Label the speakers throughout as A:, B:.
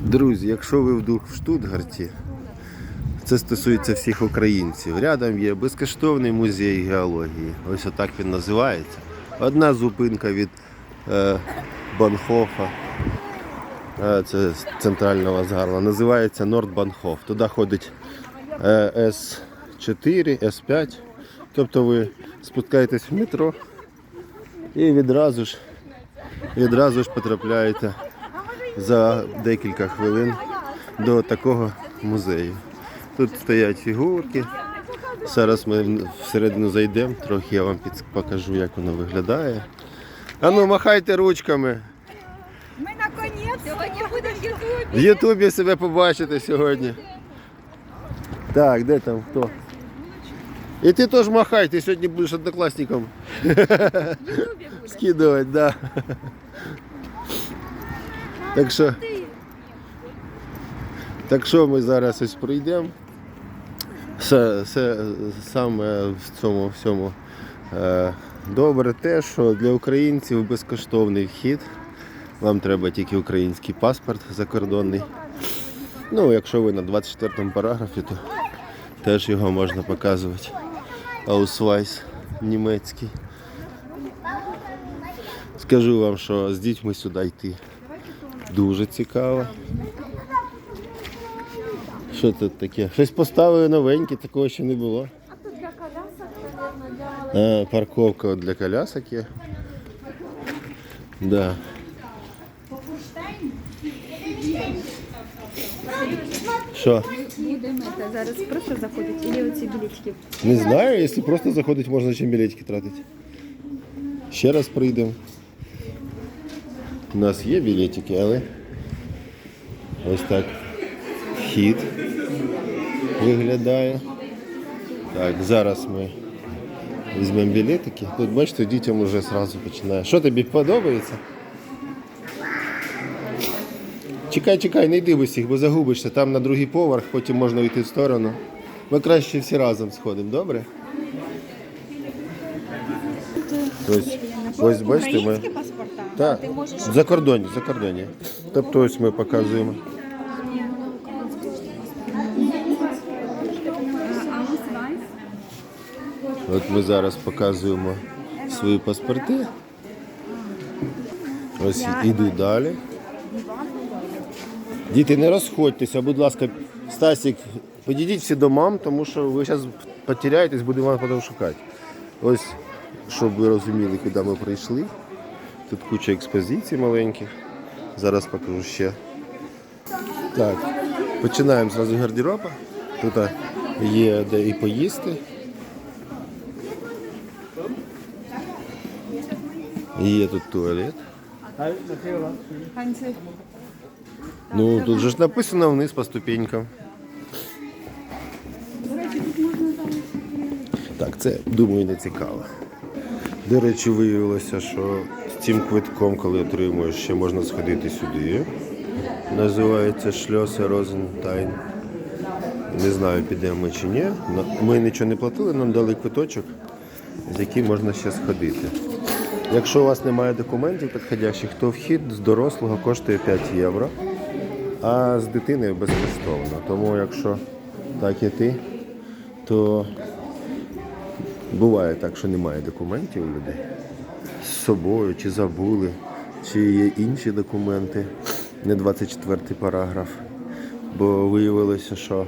A: Друзі, якщо ви вдруг в Штутгарті, це стосується всіх українців. Рядом є безкоштовний музей геології. Ось отак він називається. Одна зупинка від е, Банхофа. Е, це центрального згарла. Називається Нордбанхоф. Туди ходить е, С4, С5. Тобто ви спускаєтесь в метро і відразу ж, відразу ж потрапляєте за декілька хвилин до такого музею. Тут стоять фігурки. Зараз ми всередину зайдемо, трохи я вам покажу, як воно виглядає. А ну махайте ручками.
B: Ми наконець сьогодні будемо в Ютубі.
A: В Ютубі себе побачите сьогодні. Так, де там хто? І ти теж махай, ти сьогодні будеш однокласником
B: В Ютубі буде.
A: скидувати, да. Так що, так що ми зараз ось пройдемо. Все, все, саме в цьому всьому е, добре те, що для українців безкоштовний вхід. Вам треба тільки український паспорт закордонний. Ну, якщо ви на 24 параграфі, то теж його можна показувати. Аусвайс німецький. Скажу вам, що з дітьми сюди йти дуже цікаво. Що тут таке? Щось поставили новеньке, такого ще не було.
B: А тут для колясок, для...
A: Парковка для колясок є. Да. Що?
B: Зараз просто заходять, і оці білетики.
A: Не знаю, якщо просто заходить, можна чим білетики тратити. Ще раз прийдемо. У нас є білетики, але ось так вхід виглядає. Так, зараз ми візьмемо білетики. Тут бачите, дітям вже одразу починає. Що тобі подобається? Чекай, чекай, не йди в бо загубишся. Там на другий поверх, потім можна йти в сторону. Ми краще всі разом сходимо, добре? Ось, ось бачите, ми.
B: Українські паспорта?
A: Так,
B: Ти можеш...
A: за кордоні, за кордоні. Тобто ось ми показуємо. От ми зараз показуємо свої паспорти. Ось іду далі. Діти, не розходьтеся, будь ласка, Стасік, підійдіть всі до мам, тому що ви зараз потеряєтесь, будемо вас потім шукати. Ось, щоб ви розуміли, куди ми прийшли. Тут куча експозицій маленьких. Зараз покажу ще. Так, починаємо зразу гардероба. Тут є де і поїсти. Є тут туалет. Ну, тут же ж написано вниз по ступенькам. Так, це, думаю, не цікаво. До речі, виявилося, що з цим квитком, коли отримуєш, ще можна сходити сюди. Називається Шльосе Розентайн. Не знаю, підемо ми чи ні. Ми нічого не платили, нам дали квиточок, з яким можна ще сходити. Якщо у вас немає документів підходящих, то вхід з дорослого коштує 5 євро, а з дитиною безкоштовно. Тому якщо так іти, то буває так, що немає документів у людей з собою, чи забули, чи є інші документи, не 24 параграф. Бо виявилося, що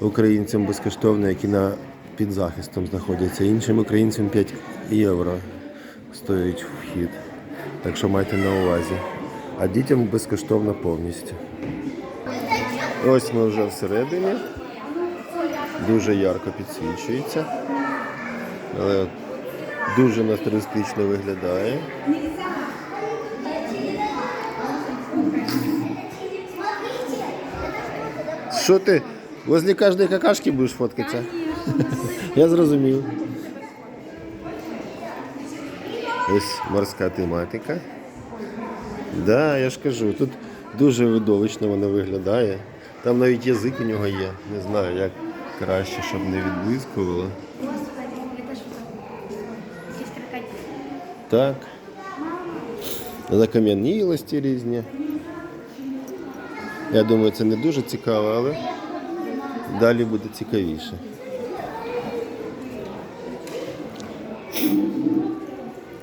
A: українцям безкоштовно, які на під захистом знаходяться, іншим українцям 5 євро стоїть вхід. Так що майте на увазі. А дітям безкоштовно повністю. Ось ми вже всередині. Дуже ярко підсвічується. Але дуже натуристично виглядає. Що ти? Возле кожної какашки будеш фоткатися? Я зрозумів. Ось морська тематика. Да, я ж кажу, тут дуже видовищно воно виглядає. Там навіть язик у нього є. Не знаю, як краще, щоб не відблискувало. Так. Закам'янілості різні. Я думаю, це не дуже цікаво, але далі буде цікавіше.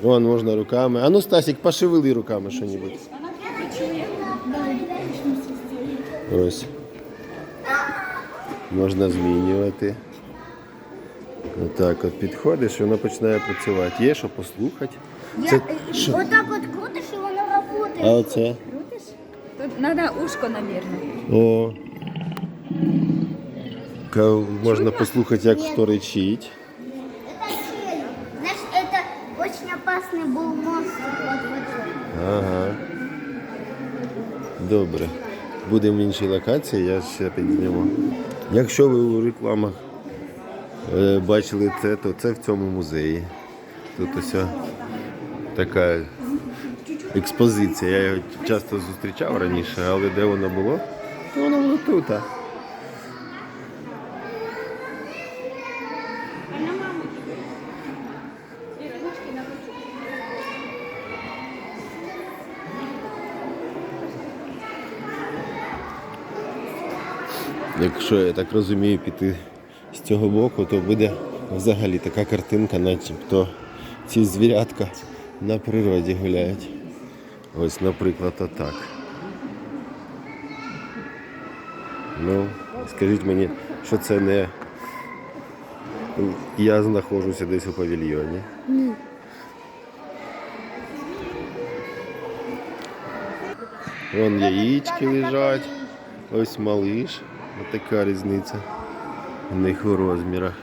A: Вон можна руками. А ну, Стасік, пошевели руками що-небудь. Ось. Можна змінювати. Отак от підходиш і воно починає працювати. Є що послухати. Це що?
C: Вот так вот крутишь, и оно работает.
A: А оце?
B: Крутиш? Тут надо ушко, наверное.
A: О. Ка- Можна послухати, як хто речить.
C: Это челюсть. Знаешь, это очень опасный был монстр. Вот, вот, вот.
A: Ага. Добре. Будемо в іншій локації, я ще підзніму. Якщо ви у рекламах е, бачили це, то це в цьому музеї. Тут ось така експозиція. Я його часто зустрічав раніше, але де воно було? То воно було тут. Якщо я так розумію, піти з цього боку, то буде взагалі така картинка, начебто ці звірятка на природі гуляють. Ось, наприклад, отак. Ну, скажіть мені, що це не я знаходжуся десь у павільйоні. Вон яєчки лежать. Ось малиш. Ось така різниця у них у розмірах.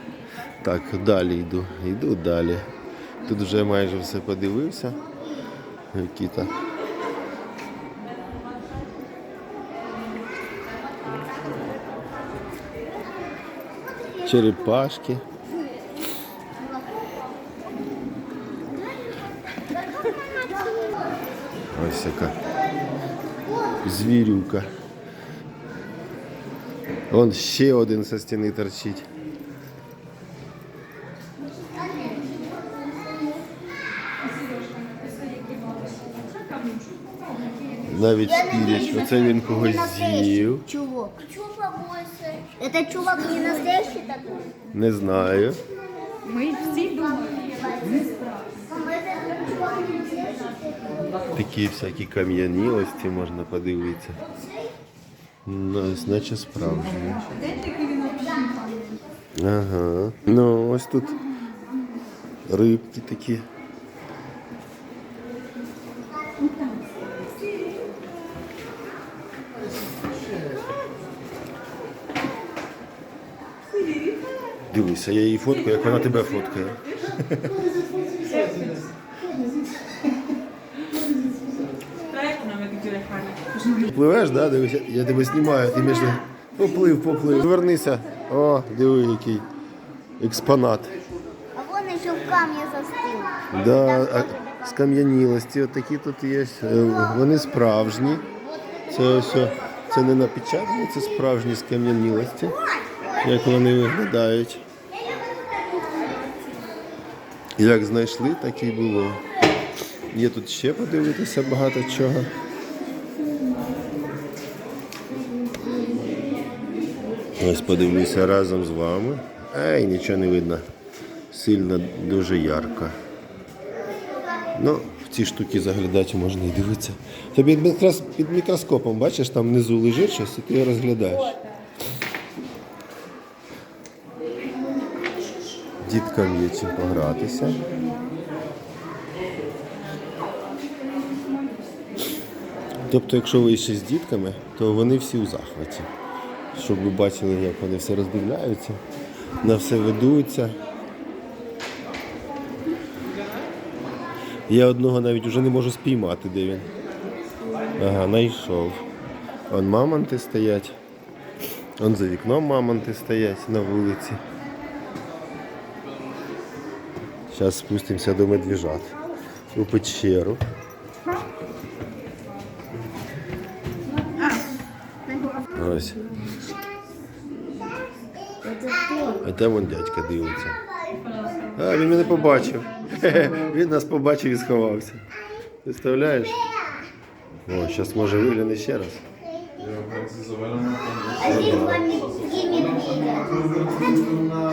A: Так, далі йду. Йду далі. Тут вже майже все подивився. Які так. Черепашки. Ось яка звірюка. Вон ще один со стіни торчить. Навіть спіряч. Оце він когось з'їв.
C: Чувак. Это чувак не настоящий такой?
A: Не знаю.
B: Ми всі думаємо.
A: Такі всякі кам'янілості можна подивитися. Ну, ось наче справжні. Ага. Ну, ось тут рибки такі. Дивися, я її фоткаю, як вона тебе фоткає. Пливеш, да? Дивись, я- тебе знімаю, ти між поплив, поплив. Звернися. О, диви, який експонат.
C: А вон еще в камне застыл.
A: Да, а, скам'янілості, от такі тут є. Е, Вони справжні. Це о, це не напечатані, це справжні скам'янілості. Як вони виглядають. Як знайшли, так і було. Є тут ще подивитися багато чого. Ось подивлюся разом з вами. Ай, нічого не видно. Сильно дуже ярко. Ну, в ці штуки заглядати можна і дивитися. Тобі під мікроскопом, бачиш, там внизу лежить щось, і ти його розглядаєш. Діткам є чим погратися. Тобто, якщо ви ще з дітками, то вони всі у захваті. Щоб ви бачили, як вони все роздивляються, на все ведуться. Я одного навіть вже не можу спіймати, де він. Ага, знайшов. Вон мамонти стоять. Вон за вікном мамонти стоять на вулиці. Зараз спустимося до медвіжат у печеру. Ось. А там вон дядька дивиться. А, він мене побачив. Він нас побачив і сховався. Представляєш? О, зараз може вигляне ще раз.
C: А здесь два мед- три медведя.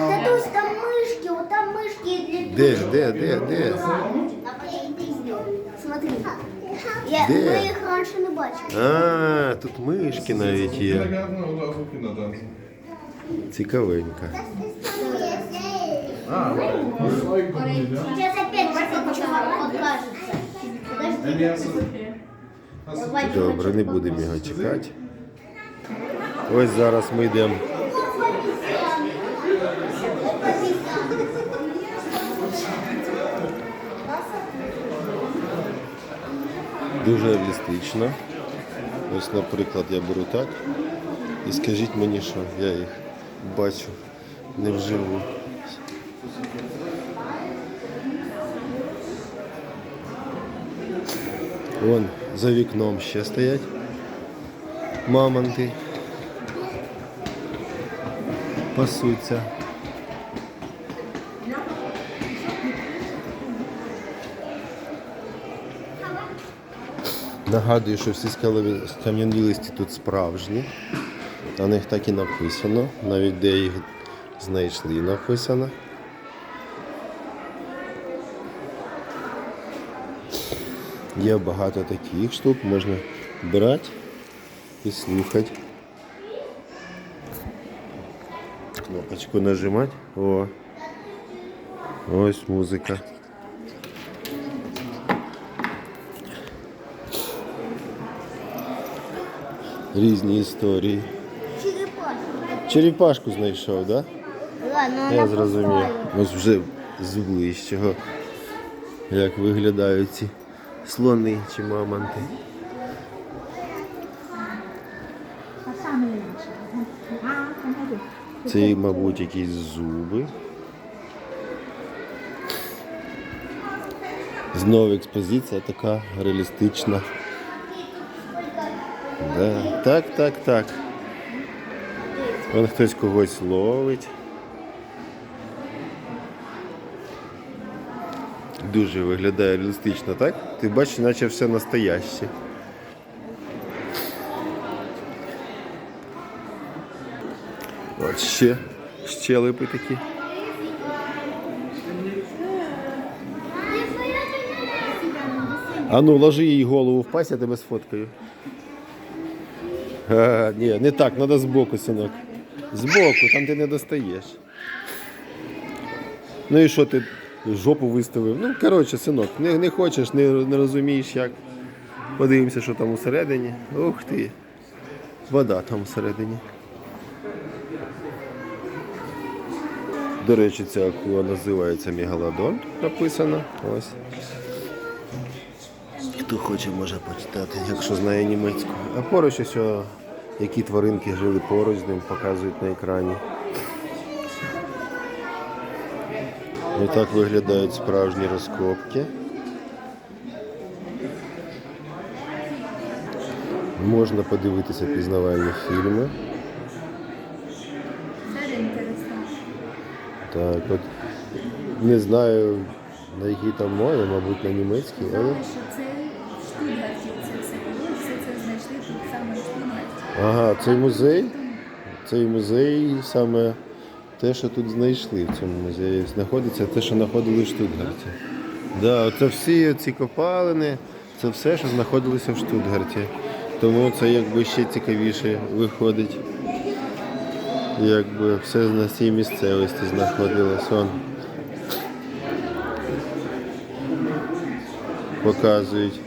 C: Татусь, там мышки, вот там мышки для
A: Де, де, де, де?
C: Смотри. Я,
A: Де?
C: ми їх раніше не бачили.
A: А, тут мишки навіть є. Цікавенько.
C: Сейчас опять чувак покажется.
A: Добре, не будемо його чекати. Ось зараз ми йдемо. Дуже реалістично. Ось, наприклад, я беру так. І скажіть мені, що я їх бачу не вживу. Вон за вікном ще стоять мамонти. Пасуться. Нагадую, що всі скалові- скам'янілисті тут справжні. На них так і написано. Навіть де їх знайшли написано. Є багато таких штук, можна брати і слухати. Кнопочку нажимати. О. Ось музика. Різні історії.
C: черепашка.
A: Черепашку знайшов, так? Да?
C: Ладно,
A: Я зрозумів. Ось вже з ближчого, як виглядають ці слони чи мамонти. Це, мабуть, якісь зуби. Знову експозиція така реалістична. Да. Так, так, так. Вон хтось когось ловить. Дуже виглядає реалістично, так? Ти бачиш, наче все настояще. От ще щелепи такі. А ну, ложи їй голову в пасть, я тебе сфоткаю. А, ні, не так, треба збоку, синок. Збоку, там ти не достаєш. Ну і що ти жопу виставив? Ну, коротше, синок, не, не хочеш, не, не розумієш як. Подивимося, що там усередині. Ух ти. Вода там всередині. До речі, ця акула називається Мегалодон, написано. Ось. Хто хоче, може почитати, якщо знає німецьку. А поруч ось, о, які тваринки жили поруч з ним, показують на екрані. Ось так виглядають справжні розкопки. Можна подивитися пізнавальні фільми. Так, от не знаю на якій там мові, мабуть, на німецькій, але.
B: Знали, що це в Штутгарті це все було, все це знайшли тут саме в Штутгарті.
A: Ага, цей музей. Цей музей саме те, що тут знайшли в цьому музеї, знаходиться те, що знаходили в Штутгарті. Да, це всі ці копалини, це все, що знаходилося в Штутгарті. Тому це якби ще цікавіше виходить. Якби все на цій місцевості знаходилось. Он. Показують,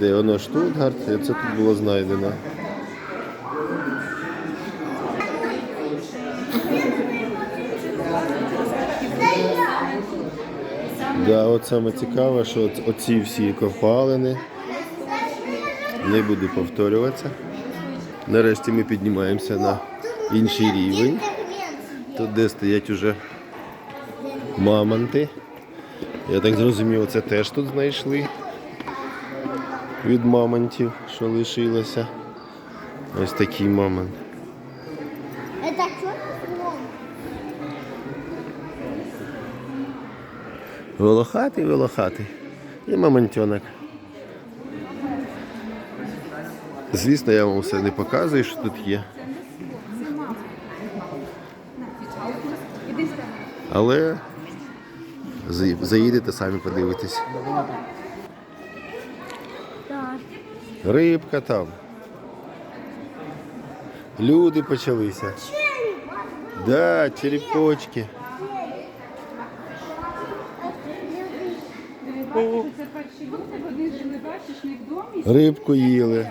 A: де воно Штутгарт, це тут було знайдено. Да, от саме цікаве, що оці всі копалини. Не буду повторюватися. Нарешті ми піднімаємося на інший рівень. Тут де стоять уже мамонти. Я так зрозумів, це теж тут знайшли від мамонтів, що лишилося. Ось такий мамонт. Волохатий, волохатий. І мамонтенок. Звісно, я вам все не показую, що тут є. Але заїдете, самі подивитесь. Рибка там. Люди почалися. Да, черепочки.
D: Це перші люди, вони жили, бачиш, не в домі,
A: Рибку їли.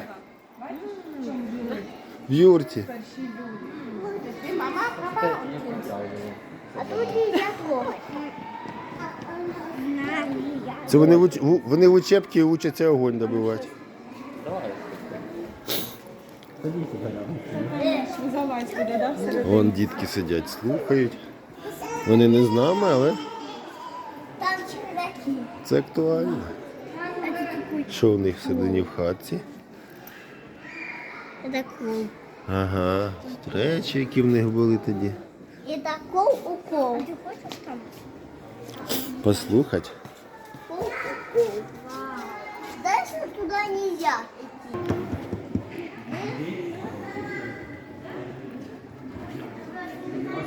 D: в
A: юрті.
C: А тут.
A: Це вони в, вони в учебці учаться огонь добивати. Вон дітки сидять, слухають. Вони не з нами, але це актуально. Що у них всередині в хатці?
C: Это кол.
A: Ага, речі, які в них були тоді.
C: Это кол укол. Ты хочешь там?
A: Послухати.
C: Кол укол. Дальше туда нельзя идти.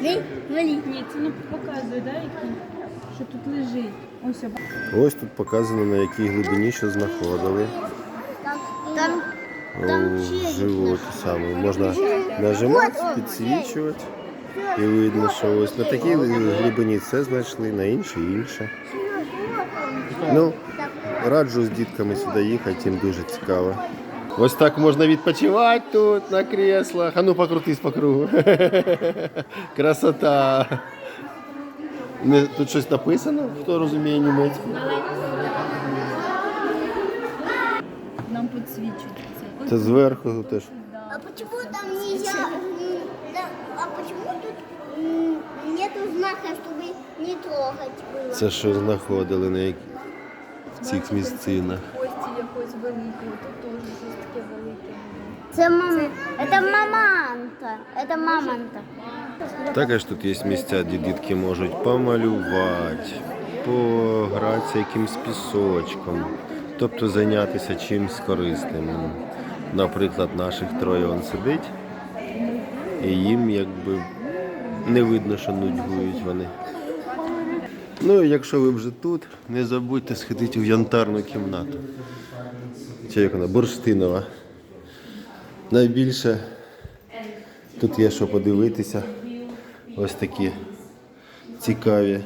D: Ні, це не показує, да, які? що тут лежить. Ось,
A: тут показано, на якій глибині що знаходили.
C: Там,
A: У животі саме. Можна нажимати, підсвічувати. І видно, що ось на такій глибині це знайшли, на іншій інше. Ну, раджу з дітками сюди їхати, їм дуже цікаво. Ось так можна відпочивати тут на креслах. А ну покрутись по кругу. Красота. Не, тут щось написано, хто розуміє німецьку.
B: Нам підсвічують це.
A: Це зверху теж.
C: А почему там нельзя? м, да, А почему тут м, нету знака, чтобы не трогать было?
A: Це що знаходили на які... в цих місцинах.
B: Кості якось великі, тут теж щось таке велике.
C: Это, мам... это маманта. Это мамонта.
A: Також тут є місця, де дітки можуть помалювати, погратися якимсь пісочком, тобто зайнятися чимось корисним. Наприклад, наших троє он сидить, і їм якби не видно, що нудьгують вони. Ну і якщо ви вже тут, не забудьте сходити в янтарну кімнату. Чи як вона? Бурштинова. Найбільше тут є що подивитися. Ось такі цікаві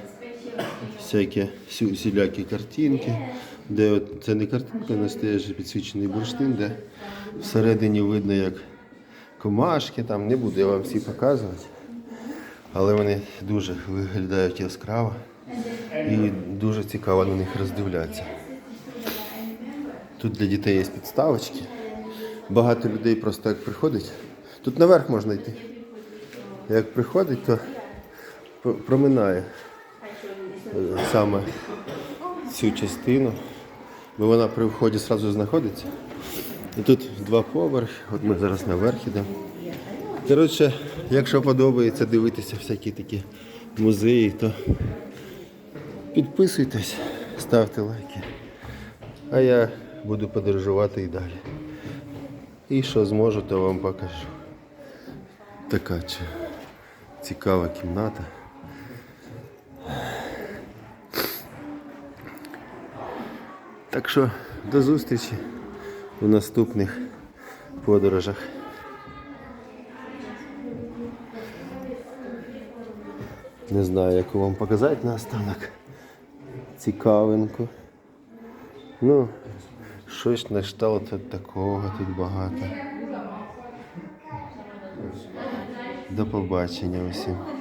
A: всякі всілякі картинки, де от, це не картинка, настоящий підсвічений бурштин, де всередині видно, як комашки, там не буду я вам всі показувати, але вони дуже виглядають яскраво і дуже цікаво на них роздивлятися. Тут для дітей є підставочки. Багато людей просто як приходить. Тут наверх можна йти. Як приходить, то проминає е, саме цю частину, бо вона при вході одразу знаходиться. І тут два поверхи, от ми зараз наверх йдемо. Коротше, якщо подобається дивитися всякі такі музеї, то підписуйтесь, ставте лайки. А я буду подорожувати і далі. І що зможу, то вам покажу. Така чи- цікава кімната. Так що до зустрічі у наступних подорожах. Не знаю, яку вам показати на останок. Цікавинку. Ну, щось на кшталт такого тут багато. До побачення усім.